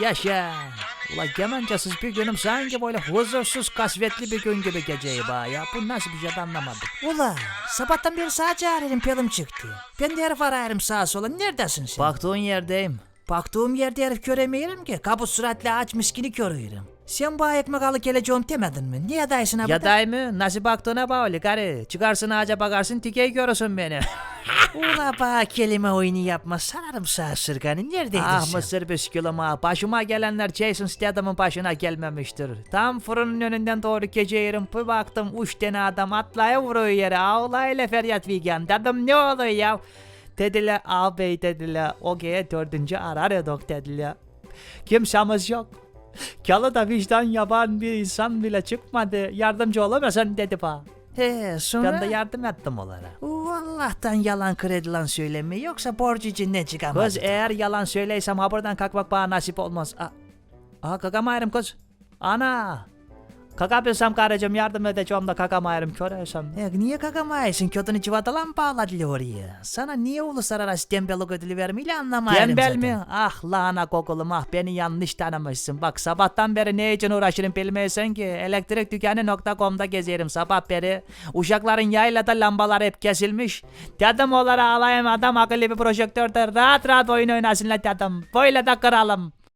Yaşa. Ula kemancasız bir günüm sanki böyle huzursuz kasvetli bir gün gibi geceyi bağ ya. Bu nasıl bir şey anlamadım. Ula sabahtan beri sadece ararım pelim çıktı. Ben de herif ararım sağa sola neredesin sen? Baktığın yerdeyim. Baktığım yerde herif göremiyorum ki. Kabus suratla aç miskini görüyorum. Sen bana ekmek alıp geleceğim demedin mi? Niye daysın abi? Ya day mı? Nasıl baktığına bağlı karı. Çıkarsın ağaca bakarsın tikeyi görürsün beni. Ula bana kelime oyunu yapma. Sararım sağ sırganı. Neredeydin ah sen? mısır biskülüm ah. Başıma gelenler Jason Statham'ın başına gelmemiştir. Tam fırının önünden doğru geceyirim. Bir baktım üç tane adam atlaya vuruyor yere. Ağlayla feryat figan. Dedim ne oluyor ya? Dediler ağabey dediler. O gece dördüncü ararıyorduk dediler. Kimsemiz yok. Yalıda vicdan yaban bir insan bile çıkmadı. Yardımcı olamazsın dedi bana. He sonra? Ben de yardım ettim onlara. Allah'tan yalan kredi lan söyleme. Yoksa borcu içinden çıkamaz. Kız eğer yalan söyleysem ha buradan kalkmak bana nasip olmaz. Aa kakamayırım kız. Ana. Kakabilsem karıcığım yardım edeceğim da kakamayırım köreysem. Ya niye kakamayısın? Kötünü civatalan bağladılar oraya. Sana niye uluslararası tembellik ödülü vermeyle anlamayalım Tembel zaten. mi? Ah lahana kokulum ah beni yanlış tanımışsın. Bak sabahtan beri ne için uğraşırım bilmiyorsun ki. Elektrikdükkanı.com'da gezerim sabah beri. Uşakların yaylada lambalar hep kesilmiş. Dedim onlara alayım adam akıllı bir projektörde rahat rahat oyun oynasınlar dedim. Böyle de kıralım.